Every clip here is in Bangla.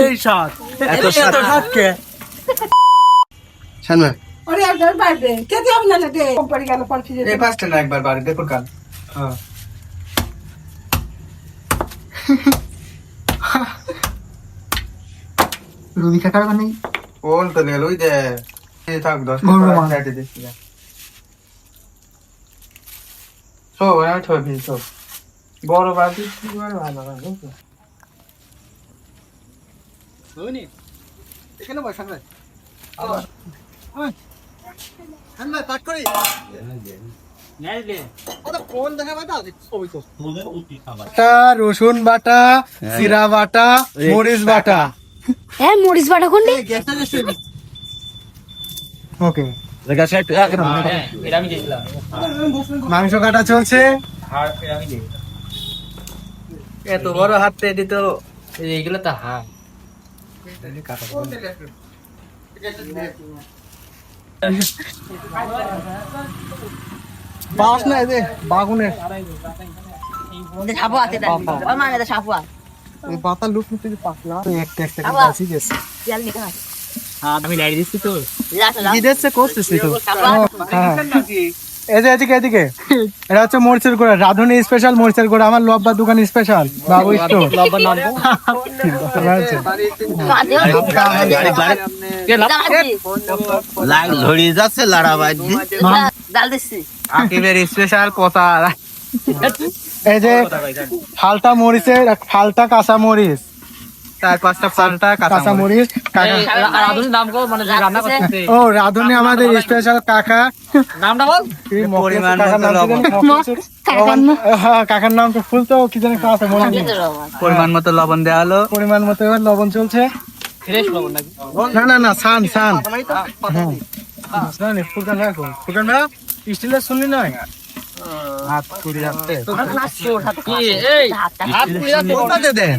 এই স্বাদ এত স্বাদ কে শানমা ওরে একবার বাইরে খেতে হবে না রে কোম্পানি গেল পর ফিরে এই পাঁচটা না একবার বাড়ি দেখুন কাল হ্যাঁ। রুবি কাকার কোন তো গেল ওই এই থাক দশ ছবি ফিল বড় বাড়ি বড় ভালো ভালো বুঝনি এখানে বসা না ঠান্ডা কাট করি? রসুন বাটা জিরা বাটা মরিচ বাটা। হ্যাঁ মরিচ বাটা কোনটি? ওকে। মাংস কাটা চলছে। এত বড় হাত পেয়ে দিত এইগুলো তো হাত বাস না এই যে বাগুনের সাপু আছে মানে সাপু আছে। এই পাতা লুক নিতে পাতলা একটা একটা করে আবার। গেছে। জল নিতে হয়। আমি লাইট দিচ্ছি তো। করতেছি তো? হ্যাঁ। এই যে এদিকে এদিকে। এটা হচ্ছে মরিচের গুঁড়া রাধুনি স্পেশাল মরিচের গুঁড়া আমার লব্বা দোকান স্পেশাল বাবু স্টোর লাগ যাচ্ছে লাড়া বাজি ডাল দিচ্ছি আকিবের স্পেশাল পচা এই যে ফালটা মরিচের ফালটা কাঁচা মরিচ। চার পাঁচটা ফালটা কাঁচা কাকা আধুনিক নাম কর মানে রান্না করতেছে। ও রাধুনি আমাদের স্পেশাল কাকা। নামটা বল। পরিমাণ কাকার নাম তো ফুল তো কি জানি কাঁচা মনে নেই। পরিমাণ মতো লবণ দেওয়া হলো। পরিমাণ মতো লবণ চলছে। ফ্রেশ লবণ নাকি? না না না সান সান। হ্যাঁ। রাখো ফুরকান ভাই স্টিলের শুনলি নয়? হাত পুড়ে যাচ্ছে হাত পুড়ে যাচ্ছে দেন?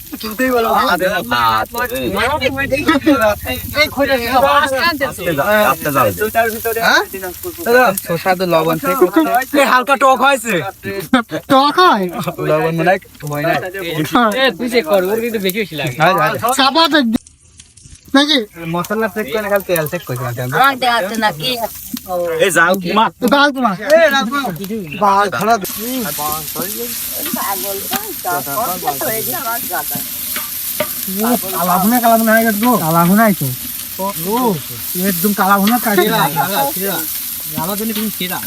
সুস্বাদু লবণ হালকা টক হয়েছে। টক হয়? লবণ মনে হয় না তুই চেক কর ওর কিন্তু বেশি বেশি লাগে। নাকি? মশলা চেক করে খালি তেল চেক করছি এই যাও মা বাল তোমার বাল খারাপ। কালা ভুনা কালা ভুনা হয়ে গেছে গো। কালা ভুনাই তো। ও একদম কালা ভুনা কাটে আমার জন্য তুমি সেরা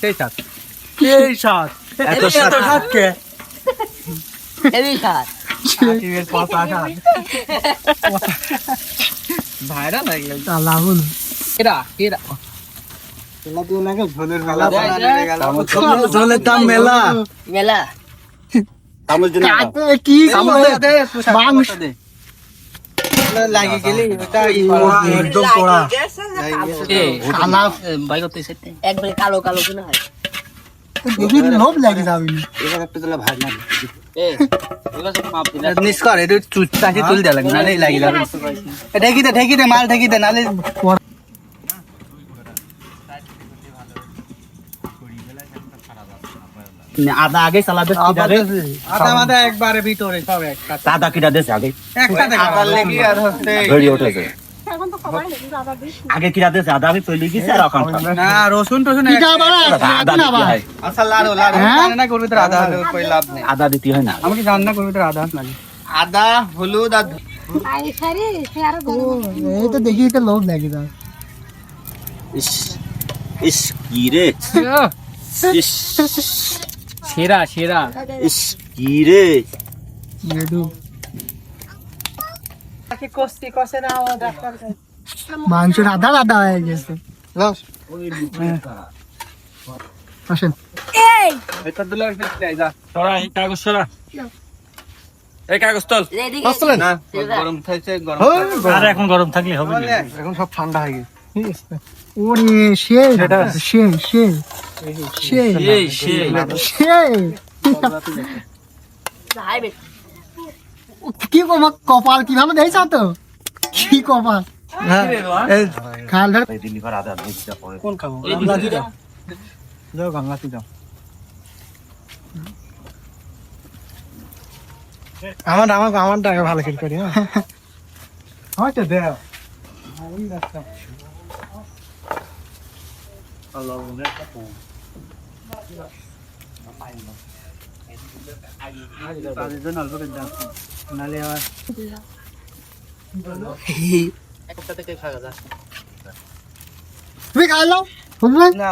সেই সাত। এই স্বাদ এত সাত। কে? হেভি খাট আকিবের পাতা সাত। ভাইরা লাগে কালা ভুনা কেরা? কেরা? জলের দাম মেলা। মেলা। চামচ দিন কি? মাংস লাগে গেলে ওটা একদম পোড়া কালা বাই করতে সেটা একবারে কালো কালো কিনা হয়। দেখি লোভ লাগে যাবি এবার একটু দিলে ভাগ না এ এবার সব মাপ দিলা নিষ্কর এটা চুচটাকে তুল দেয়া লাগে নালে লাগি যাবে ঢেকি দে ঢেকি দে মাল ঢেকি দে নালে আদা আগে চালাবে আদা মাদা একবারে ভিতরে সব একটা আদা কিটা দেছে আগে একটা আদার লেগে আর হচ্ছে ধরি উঠেছে আগে কিটা দেছে আদা আমি তৈরি গেছি আর এখন না রসুন টসুন আদা দিতে হয়। আচ্ছা লাড়ো লাড়ো। রান্না করবি তোর আদা হলে কই লাভ নেই। আদা দিতে হয় না। আমি কি রান্না করবি তোর আদা লাগে। আদা হলুদ আর এই তো দেখি এটা লোভ লাগে যা ইস ইস কি রে? ইস সেরা সেরা। ইস কি রে? মাংস আদা আদা হয়ে গেছে। আসেন। এটা দিলে যা। সরা এই কাগজ সরা। এই কাগজ তোল। রেডি না গরম থাকছে গরম আর এখন গরম থাকলে হবে না। এখন সব ঠান্ডা হয়ে গেছে। ওরে সে সে সে সে এই সে সে কি কমা কপাল কীভাবে দেখছ তো? কি কপাল হ্যাঁ কোন খাব যাও যাও যাও। আমার আমার আমার টাকা ভালো খেল করি হ্যাঁ। হয়তো দেও। আমি রাখতাম নালে আবার তুমি খাই লাও বুঝলে না।